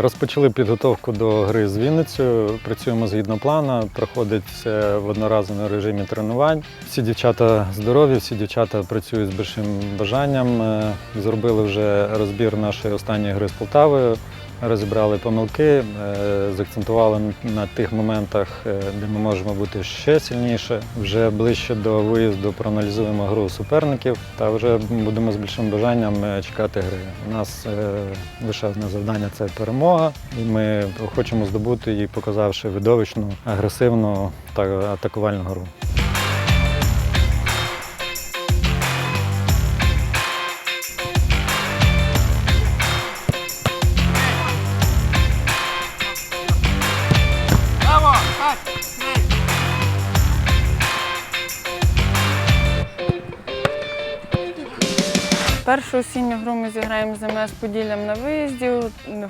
Розпочали підготовку до гри з Вінницею. Працюємо згідно плану. Проходить все в одноразовому режимі тренувань. Всі дівчата здорові, всі дівчата працюють з большим бажанням. Е, Зробили вже розбір нашої останньої гри з Полтавою. Розібрали помилки, е, заакцентували на тих моментах, е, де ми можемо бути ще сильніше. Вже ближче до виїзду проаналізуємо гру суперників та вже будемо з більшим бажанням е, чекати гри. У нас е, лише одне завдання це перемога, і ми хочемо здобути її, показавши видовищну, агресивну та атакувальну гру. Першу осінню гру ми зіграємо з МС Поділлям на виїзді,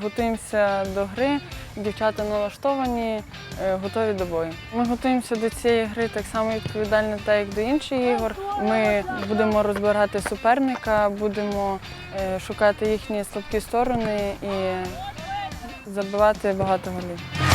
готуємося до гри. Дівчата налаштовані, е, готові до бою. Ми готуємося до цієї гри так само відповідально, так як до інших ігор. Ми будемо розбирати суперника, будемо е, шукати їхні слабкі сторони і забивати багато голів.